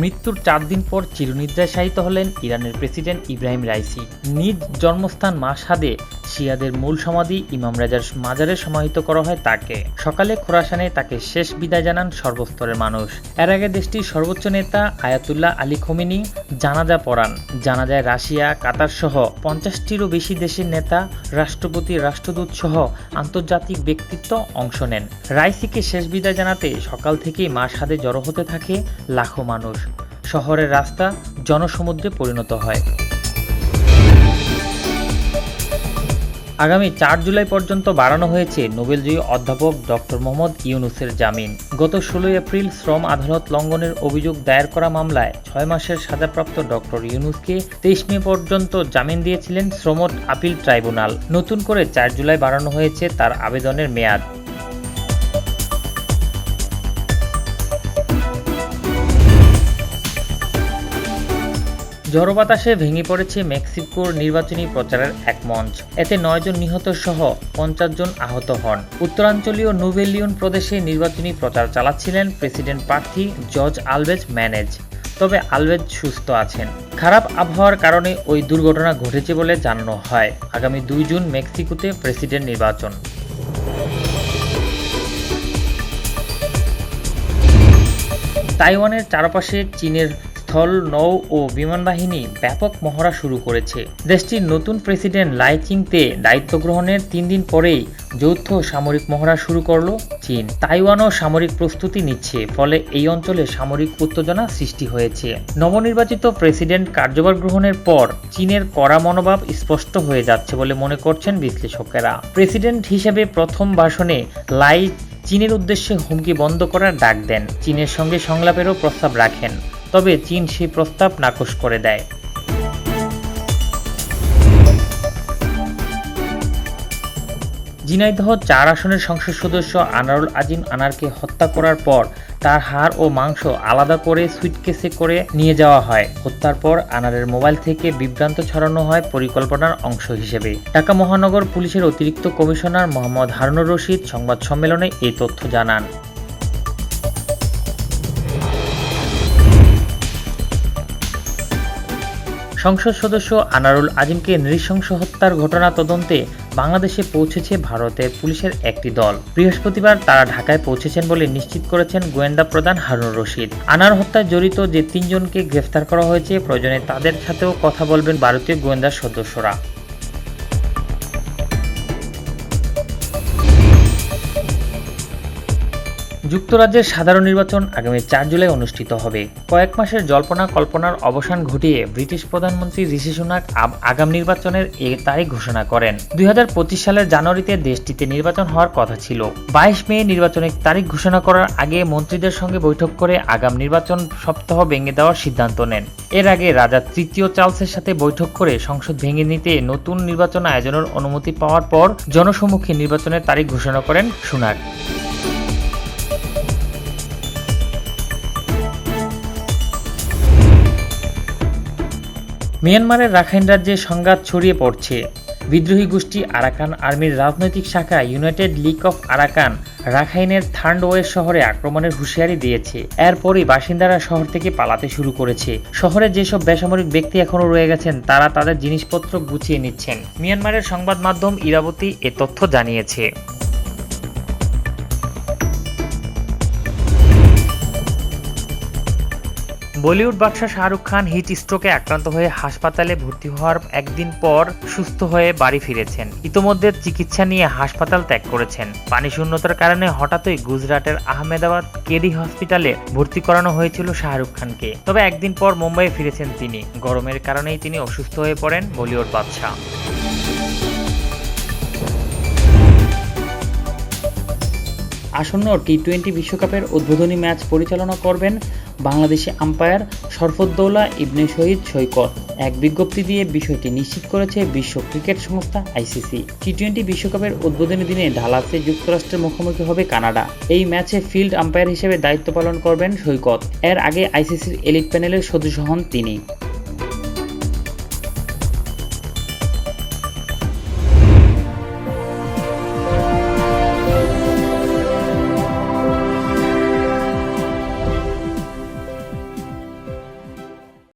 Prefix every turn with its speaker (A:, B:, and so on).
A: মৃত্যুর চার দিন পর চিরনিদ্রায় শায়িত হলেন ইরানের প্রেসিডেন্ট ইব্রাহিম রাইসি। নিজ জন্মস্থান মাসহাদে শিয়াদের মূল সমাধি ইমাম রাজার মাজারে সমাহিত করা হয় তাকে। সকালে খোরাসানে তাকে শেষ বিদায় জানান সর্বস্তরের মানুষ। এর আগে দেশটির সর্বোচ্চ নেতা আয়াতুল্লাহ আলী খোমিনি জানাজা পড়ান। জানাজায় রাশিয়া, কাতার সহ পঞ্চাশটিরও বেশি দেশের নেতা, রাষ্ট্রপতি, রাষ্ট্রদূত সহ আন্তর্জাতিক ব্যক্তিত্ব অংশ নেন। রাইসিকে শেষ বিদায় জানাতে সকাল থেকেই মাসহাদে জড়ো হতে থাকে লাখো মানুষ। শহরের রাস্তা জনসমুদ্রে পরিণত হয়। আগামী চার জুলাই পর্যন্ত বাড়ানো হয়েছে নোবেলজয়ী অধ্যাপক ডক্টর মোহাম্মদ ইউনুসের জামিন। গত ষোলোই এপ্রিল শ্রম আদালত লঙ্ঘনের অভিযোগ দায়ের করা মামলায় ছয় মাসের সাজাপ্রাপ্ত ডক্টর ইউনুসকে তেইশ মে পর্যন্ত জামিন দিয়েছিলেন শ্রম আপিল ট্রাইব্যুনাল। নতুন করে চার জুলাই বাড়ানো হয়েছে তার আবেদনের মেয়াদ। ঝড়ো বাতাসে ভেঙে পড়েছে মেক্সিকোর নির্বাচনী প্রচারের এক মঞ্চ। এতে নয়জন নিহত সহ পঞ্চাশ জন আহত হন। উত্তরাঞ্চলীয় নুভেলিয়ন প্রদেশে নির্বাচনী প্রচার চালাচ্ছিলেন প্রেসিডেন্ট প্রার্থী জর্জ আলভেজ ম্যানেজ। তবে আলভেজ সুস্থ আছেন। খারাপ আবহাওয়ার কারণে ওই দুর্ঘটনা ঘটেছে বলে জানানো হয়। আগামী দুই জুন মেক্সিকোতে প্রেসিডেন্ট নির্বাচন। তাইওয়ানের চারপাশে চীনের স্থল, নৌ ও বিমান বাহিনী ব্যাপক মহড়া শুরু করেছে। দেশটির নতুন প্রেসিডেন্ট লাই চিংতে দায়িত্ব গ্রহণের তিন দিন পরেই যৌথ সামরিক মহড়া শুরু করল চীন। তাইওয়ানও সামরিক প্রস্তুতি নিচ্ছে, ফলে এই অঞ্চলে সামরিক উত্তেজনা সৃষ্টি হয়েছে। নবনির্বাচিত প্রেসিডেন্ট কার্যভার গ্রহণের পর চীনের কড়া মনোভাব স্পষ্ট হয়ে যাচ্ছে বলে মনে করছেন বিশ্লেষকেরা। প্রেসিডেন্ট হিসেবে প্রথম ভাষণে লাই চীনের উদ্দেশ্যে হুমকি বন্ধ করার ডাক দেন। চীনের সঙ্গে সংলাপেরও প্রস্তাব রাখেন। তবে চীন সেই প্রস্তাব নাকচ করে দেয়। ঝিনাইদহ চার আসনের সংসদ সদস্য আনারুল আজিম আনারকে হত্যা করার পর তার হাড় ও মাংস আলাদা করে সুইটকেসে করে নিয়ে যাওয়া হয়। হত্যার পর আনারের মোবাইল থেকে বিভ্রান্ত ছড়ানো হয় পরিকল্পনার অংশ হিসেবে। ঢাকা মহানগর পুলিশের অতিরিক্ত কমিশনার মোহাম্মদ হারুনুর রশিদ সংবাদ সম্মেলনে এই তথ্য জানান। সংসদ সদস্য আনারুল আজিমকে নৃশংস হত্যার ঘটনা তদন্তে বাংলাদেশে পৌঁছেছে ভারতের পুলিশের একটি দল। বৃহস্পতিবার তারা ঢাকায় পৌঁছেছেন বলে নিশ্চিত করেছেন গোয়েন্দা প্রধান হারুন রশিদ। আনার হত্যায় জড়িত যে তিনজনকে গ্রেফতার করা হয়েছে, প্রয়োজনে তাদের সাথেও কথা বলবেন ভারতীয় গোয়েন্দা সদস্যরা। যুক্তরাজ্যের সাধারণ নির্বাচন আগামী চার জুলাই অনুষ্ঠিত হবে। কয়েক মাসের জল্পনা কল্পনার অবসান ঘটিয়ে ব্রিটিশ প্রধানমন্ত্রী ঋষি সুনাক আগাম নির্বাচনের এ তারিখ ঘোষণা করেন। দুই হাজার পঁচিশ সালের জানুয়ারিতে দেশটিতে নির্বাচন হওয়ার কথা ছিল। বাইশ মে নির্বাচনের তারিখ ঘোষণা করার আগে মন্ত্রীদের সঙ্গে বৈঠক করে আগাম নির্বাচন সপ্তাহ ভেঙে দেওয়ার সিদ্ধান্ত নেন। এর আগে রাজা তৃতীয় চার্লসের সাথে বৈঠক করে সংসদ ভেঙে নিতে নতুন নির্বাচন আয়োজনের অনুমতি পাওয়ার পর জনসম্মুখে নির্বাচনের তারিখ ঘোষণা করেন সুনাক। মিয়ানমারের রাখাইন রাজ্যে সংঘাত ছড়িয়ে পড়ছে। বিদ্রোহী গোষ্ঠী আরাকান আর্মির রাজনৈতিক শাখা ইউনাইটেড লিগ অফ আরাকান রাখাইনের থার্ডওয়ে শহরে আক্রমণের হুঁশিয়ারি দিয়েছে। এরপরই বাসিন্দারা শহর থেকে পালাতে শুরু করেছে। শহরে যেসব বেসামরিক ব্যক্তি এখনও রয়ে গেছেন, তারা তাদের জিনিসপত্র গুছিয়ে নিচ্ছেন। মিয়ানমারের সংবাদ মাধ্যম ইরাবতী এ তথ্য জানিয়েছে। বলিউড বাদশাহ শাহরুখ খান হিট স্ট্রোকে আক্রান্ত হয়ে হাসপাতালে ভর্তি হওয়ার একদিন পর সুস্থ হয়ে বাড়ি ফিরেছেন। ইতোমধ্যে চিকিৎসা নিয়ে হাসপাতাল ত্যাগ করেছেন। পানি শূন্যতার কারণে হঠাৎই গুজরাটের আহমেদাবাদ কেডি হসপিটালে ভর্তি করানো হয়েছিল শাহরুখ খানকে। তবে একদিন পর মুম্বাইয়ে ফিরেছেন তিনি। গরমের কারণেই তিনি অসুস্থ হয়ে পড়েন বলিউড বাদশাহ। আসন্ন টি টোয়েন্টি বিশ্বকাপের উদ্বোধনী ম্যাচ পরিচালনা করবেন বাংলাদেশি আম্পায়ার শরফুদ্দৌলা ইবনে শহীদ সৈকত। এক বিজ্ঞপ্তি দিয়ে বিষয়টি নিশ্চিত করেছে বিশ্ব ক্রিকেট সংস্থা আইসিসি। টি টোয়েন্টি বিশ্বকাপের উদ্বোধনী দিনে ঢালাতে যুক্তরাষ্ট্রের মুখোমুখি হবে কানাডা। এই ম্যাচে ফিল্ড আম্পায়ার হিসেবে দায়িত্ব পালন করবেন সৈকত। এর আগে আইসিসির এলিট প্যানেলের সদস্য হন তিনি।